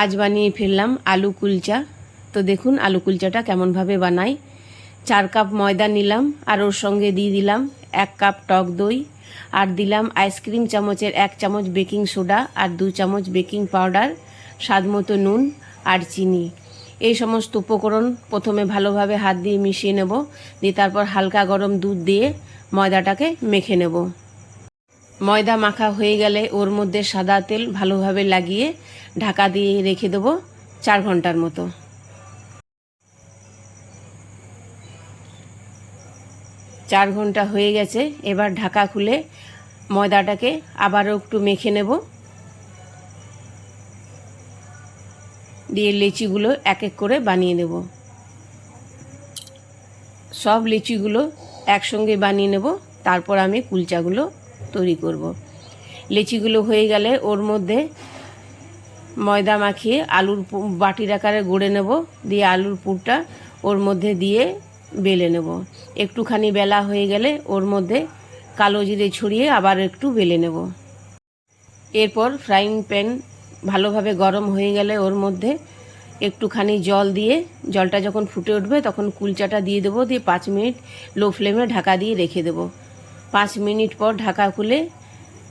আজ বানিয়ে ফেললাম আলু কুলচা। তো দেখুন আলু কুলচাটা কেমনভাবে বানাই। চার কাপ ময়দা নিলাম আর ওর সঙ্গে দিয়ে দিলাম এক কাপ টক দই। আর দিলাম আইসক্রিম চামচের এক চামচ বেকিং সোডা আর দু চামচ বেকিং পাউডার, স্বাদ মতো নুন আর চিনি। এই সমস্ত উপকরণ প্রথমে ভালোভাবে হাত দিয়ে মিশিয়ে নেব। দিয়ে তারপর হালকা গরম দুধ দিয়ে ময়দাটাকে মেখে নেব। ময়দা মাখা হয়ে গেলে ওর মধ্যে সাদা তেল ভালোভাবে লাগিয়ে ঢাকা দিয়ে রেখে দেবো চার ঘণ্টার মতো। চার ঘণ্টা হয়ে গেছে, এবার ঢাকা খুলে ময়দাটাকে আবারও একটু মেখে নেব। দিয়ে লিচিগুলো এক এক করে বানিয়ে নেব। সব লিচিগুলো একসঙ্গে বানিয়ে নেব, তারপর আমি কুলচাগুলো তৈরি করব। লিচিগুলো হয়ে গেলে ওর মধ্যে ময়দা মাখিয়ে আলুর বাটির আকারে গড়ে নেব। দিয়ে আলুর পুরটা ওর মধ্যে দিয়ে বেলে নেব। একটুখানি বেলা হয়ে গেলে ওর মধ্যে কালো জিরে ছড়িয়ে আবার একটু বেলে নেব। এরপর ফ্রাইং প্যান ভালোভাবে গরম হয়ে গেলে ওর মধ্যে একটুখানি জল দিয়ে, জলটা যখন ফুটে উঠবে তখন কুলচাটা দিয়ে দেবো। দিয়ে পাঁচ মিনিট লো ফ্লেমে ঢাকা দিয়ে রেখে দেবো। পাঁচ মিনিট পর ঢাকা খুলে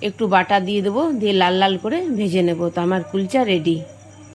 একটু বাটা দিয়ে দেবো, দিয়ে লাল লাল করে ভেজে নেব। তো আমার কুলচা রেডি